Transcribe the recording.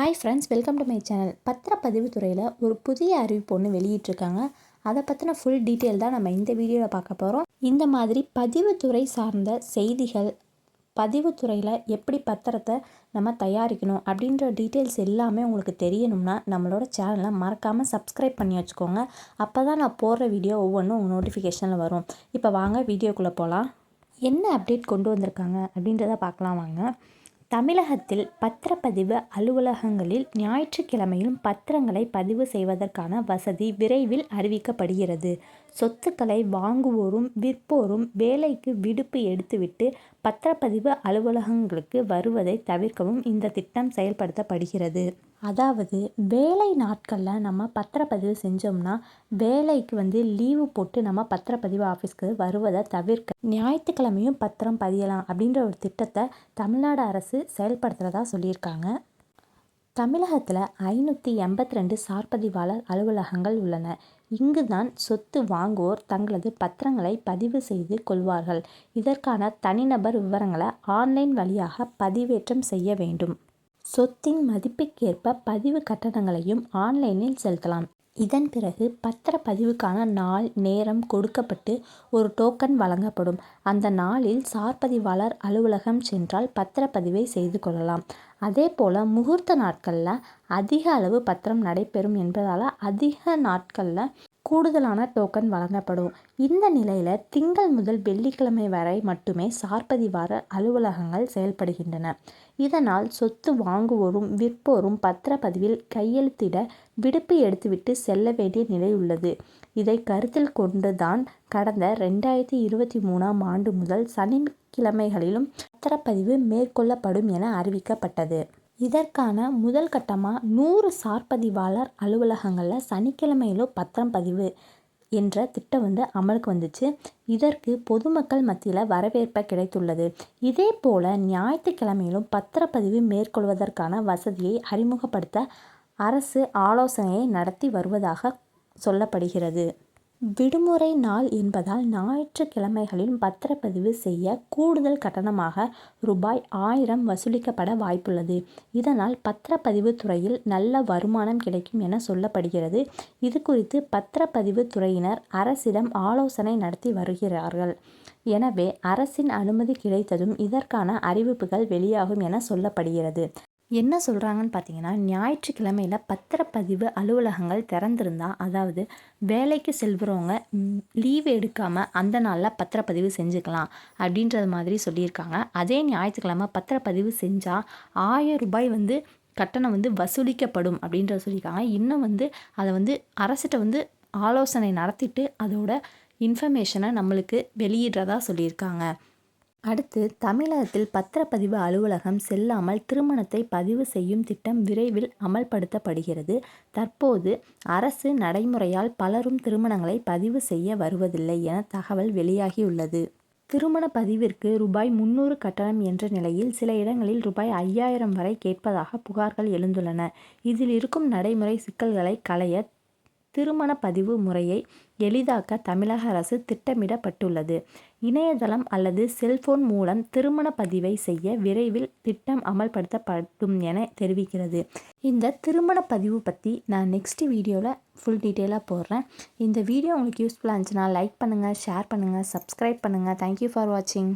Hi friends welcome to my channel பத்திரப்பதிவு துறையில் ஒரு புதிய அறிவிப்பு ஒன்று வெளியிட்டிருக்காங்க. அதை பற்றின ஃபுல் டீட்டெயில் தான் நம்ம இந்த வீடியோவில் பார்க்க போகிறோம் இந்த மாதிரி பதிவுத்துறை சார்ந்த செய்திகள் பதிவுத்துறையில் எப்படி பத்திரத்தை நம்ம தயாரிக்கணும் அப்படின்ற டீட்டெயில்ஸ் எல்லாமே உங்களுக்கு தெரியணும்னா நம்மளோட சேனலை மறக்காமல் சப்ஸ்கிரைப் பண்ணி வச்சுக்கோங்க. அப்போ தான் நான் போடுற வீடியோ ஒவ்வொன்றும் உங்கள் நோட்டிஃபிகேஷனில் வரும். இப்போ வாங்க வீடியோக்குள்ளே போகலாம் என்ன அப்டேட் கொண்டு வந்திருக்காங்க அப்படின்றத பார்க்கலாம் வாங்க. தமிழகத்தில் பத்திரப்பதிவு அலுவலகங்களில் ஞாயிற்றுக்கிழமையும் பத்திரங்களை பதிவு செய்வதற்கான வசதி விரைவில் அறிவிக்கப்படுகிறது. சொத்துக்களை வாங்குவோரும் விற்போரும் வேலைக்கு விடுப்பு எடுத்துவிட்டு பத்திரப்பதிவு அலுவலகங்களுக்கு வருவதை தவிர்க்கவும் இந்த திட்டம் செயல்படுத்தப்படுகிறது. அதாவது வேலை நாட்களில் நம்ம பத்திரப்பதிவு செஞ்சோம்னா வேலைக்கு வந்து லீவு போட்டு நம்ம பத்திரப்பதிவு ஆஃபீஸ்க்கு வருவதை தவிர்க்க ஞாயிற்றுக்கிழமையும் பத்திரம் பதியலாம் அப்படின்ற ஒரு திட்டத்தை தமிழ்நாடு அரசு செயல்படுத்துகிறதா சொல்லியிருக்காங்க. தமிழகத்தில் ஐநூற்றி எண்பத்தி ரெண்டு சார்பதிவாளர் அலுவலகங்கள் உள்ளன. இங்கு தான் சொத்து வாங்குவோர் தங்களது பத்திரங்களை பதிவு செய்து கொள்வார்கள். இதற்கான தனிநபர் விவரங்களை ஆன்லைன் வழியாக பதிவேற்றம் செய்ய வேண்டும். சொத்தின் மதிப்புக்கேற்ப பதிவு கட்டணங்களையும் ஆன்லைனில் செலுத்தலாம். இதன் பிறகு பத்திர பதிவுக்கான நாள் நேரம் கொடுக்கப்பட்டு ஒரு டோக்கன் வழங்கப்படும். அந்த நாளில் சார்பதிவாளர் அலுவலகம் சென்றால் பத்திரப்பதிவை செய்து கொள்ளலாம். அதே போல் முகூர்த்த நாட்களில் அதிக அளவு பத்திரம் நடைபெறும் என்பதால் அதிக நாட்களில் கூடுதலான டோக்கன் வழங்கப்படும். இந்த நிலையில் திங்கள் முதல் வெள்ளிக்கிழமை வரை மட்டுமே சார்பதிவார அலுவலகங்கள் செயல்படுகின்றன. இதனால் சொத்து வாங்குவோரும் விற்போரும் பத்திரப்பதிவில் கையெழுத்திட விடுப்பு எடுத்துவிட்டு செல்ல வேண்டிய நிலை உள்ளது. இதை கருத்தில் கொண்டுதான் கடந்த ரெண்டாயிரத்தி இருபத்தி மூணாம் ஆண்டு முதல் கிழமைகளிலும் பத்திரப்பதிவு மேற்கொள்ளப்படும் என அறிவிக்கப்பட்டது. இதற்கான முதல் கட்டமாக நூறு சார்பதிவாளர் அலுவலகங்களில் சனிக்கிழமையிலும் பத்திரம் பதிவு என்ற திட்டம் வந்து அமலுக்கு வந்துச்சு. இதற்கு பொதுமக்கள் மத்தியில் வரவேற்பை கிடைத்துள்ளது. இதே போல் ஞாயிற்றுக்கிழமையிலும் பத்திரப்பதிவு மேற்கொள்வதற்கான வசதியை அறிமுகப்படுத்த அரசு ஆலோசனையை நடத்தி வருவதாக சொல்லப்படுகிறது. விடுமுறை நாள் என்பதால் ஞாயிற்றுக்கிழமைகளில் பத்திரப்பதிவு செய்ய கூடுதல் கட்டணமாக ரூபாய் ஆயிரம் வசூலிக்கப்பட வாய்ப்புள்ளது. இதனால் பத்திரப்பதிவு துறையில் நல்ல வருமானம் கிடைக்கும் என சொல்லப்படுகிறது. இது குறித்து பத்திரப்பதிவு துறையினர் அரசிடம் ஆலோசனை நடத்தி வருகிறார்கள். எனவே அரசின் அனுமதி கிடைத்ததும் இதற்கான அறிவிப்புகள் வெளியாகும் என சொல்லப்படுகிறது. என்ன சொல்கிறாங்கன்னு பார்த்தீங்கன்னா ஞாயிற்றுக்கிழமையில் பத்திரப்பதிவு அலுவலகங்கள் திறந்திருந்தால் அதாவது வேலைக்கு செல்கிறவங்க லீவ் எடுக்காமல் அந்த நாளில் பத்திரப்பதிவு செஞ்சுக்கலாம் அப்படின்றது மாதிரி சொல்லியிருக்காங்க. அதே ஞாயிற்றுக்கிழமை பத்திரப்பதிவு செஞ்சால் ஆயிரம் ரூபாய் வந்து கட்டணம் வந்து வசூலிக்கப்படும் அப்படின்றத சொல்லியிருக்காங்க. இன்னும் வந்து அதை வந்து அரசிட்ட வந்து ஆலோசனை நடத்திட்டு அதோட இன்ஃபர்மேஷனை நம்மளுக்கு வெளியிடுறதா சொல்லியிருக்காங்க. அடுத்து தமிழகத்தில் பத்திரப்பதிவு அலுவலகம் செல்லாமல் திருமணத்தை பதிவு செய்யும் திட்டம் விரைவில் அமல்படுத்தப்படுகிறது. தற்போது அரசு நடைமுறையால் பலரும் திருமணங்களை பதிவு செய்ய வருவதில்லை என தகவல் வெளியாகியுள்ளது. திருமண பதிவிற்கு ரூபாய் முன்னூறு கட்டணம் என்ற நிலையில் சில இடங்களில் ரூபாய் ஐயாயிரம் வரை கேட்பதாக புகார்கள் எழுந்துள்ளன. இதில் இருக்கும் நடைமுறை சிக்கல்களை களைய திருமண பதிவு முறையை எளிதாக்க தமிழக அரசு திட்டமிடப்பட்டுள்ளது. இணையதளம் அல்லது செல்போன் மூலம் திருமண பதிவை செய்ய விரைவில் திட்டம் அமல்படுத்தப்படும் என தெரிவிக்கிறது. இந்த திருமண பதிவு பற்றி நான் நெக்ஸ்ட் வீடியோவில் ஃபுல் டீட்டெயிலாக போடுறேன். இந்த வீடியோ உங்களுக்கு யூஸ்ஃபுல்லாக இருந்துச்சுன்னா லைக் பண்ணுங்கள் ஷேர் பண்ணுங்கள் சப்ஸ்கிரைப் பண்ணுங்கள் தேங்க்யூ ஃபார் வாட்சிங்